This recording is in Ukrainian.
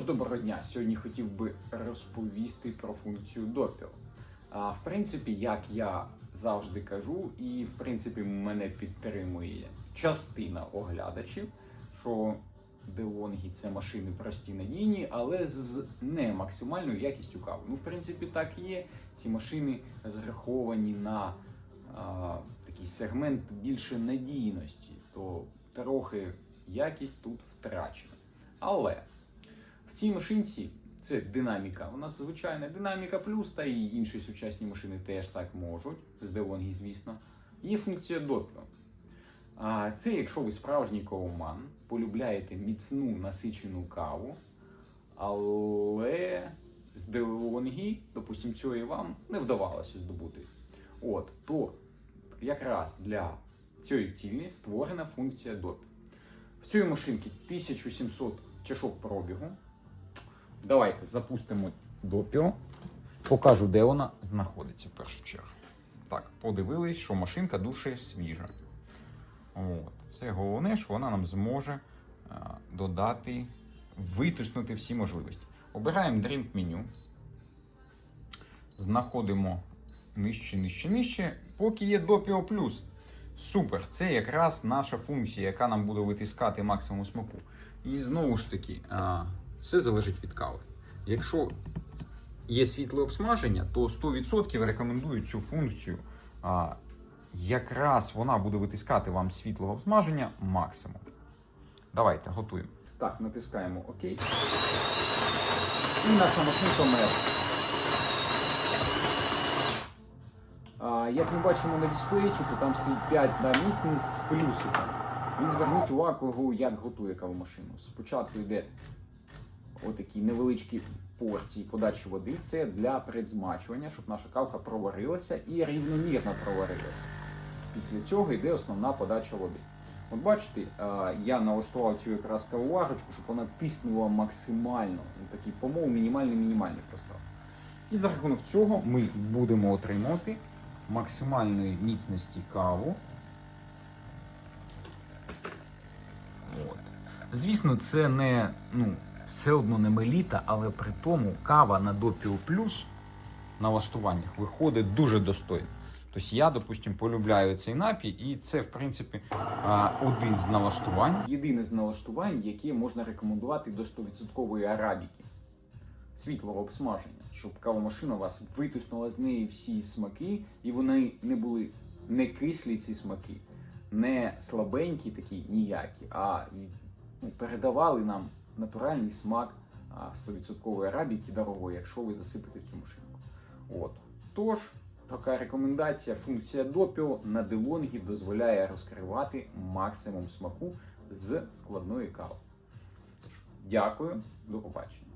ж, доброго дня. Сьогодні хотів би розповісти про функцію допіл. А в принципі, як я завжди кажу, і в принципі мене підтримує частина оглядачів, що Делонгі це машини прості надійні, але з не максимальною якістю кави. Ну, в принципі, так і є. Ці машини зраховані на а, такий сегмент більше надійності, то трохи якість тут втрачена. Але в цій машинці це динаміка. У нас звичайна динаміка плюс, та і інші сучасні машини теж так можуть, з DeLonghi, звісно. Є функція допіо. А це якщо ви справжній кавоман, полюбляєте міцну насичену каву, але з DeLonghi, допустимо, цього і вам не вдавалося здобути. От, то якраз для цієї цілі створена функція допіо. В цій машинці 1700 чашок пробігу. Давайте запустимо допіо. Покажу, де вона знаходиться в першу чергу. Так, подивились, що машинка дуже свіжа. От. Це головне, що вона нам зможе а, додати, витиснути всі можливості. Обираємо Drink меню. Знаходимо нижче, нижче, нижче, поки є допіо плюс. Супер, це якраз наша функція, яка нам буде витискати максимум смаку. І знову ж таки, а, все залежить від кави. Якщо є світле обсмаження, то 100% рекомендую цю функцію. А, якраз вона буде витискати вам світлого обсмаження максимум. Давайте готуємо. Так, натискаємо ОК. І наша машинка мер. Як ми бачимо на дисплейчику, там стоїть 5 на міцність з плюсиком. І зверніть увагу, як готує кавомашину. Спочатку йде отакі невеличкі порції подачі води. Це для предзмачування, щоб наша кавка проварилася і рівномірно проварилася. Після цього йде основна подача води. От бачите, я налаштував цю якраз кавоварочку, щоб вона тиснула максимально. Ну, Такий помов мінімальний-мінімальний поставив. І за рахунок цього ми будемо отримувати максимальної міцності каву. От. Звісно, це не ну, все одно не меліта, але при тому кава на допіо плюс налаштуваннях виходить дуже достойно. Тобто я, допустимо, полюбляю цей напій, і це, в принципі, один з налаштувань. Єдине з налаштувань, яке можна рекомендувати до 100% арабіки світлого обсмаження, щоб кавомашина вас витиснула з неї всі смаки, і вони не були не кислі ці смаки, не слабенькі такі ніякі, а ну, передавали нам натуральний смак 100% арабіки дорогої, якщо ви засипите цю машинку. От. Тож, така рекомендація, функція допіо на делонгі дозволяє розкривати максимум смаку з складної кави. Тож, дякую, до побачення.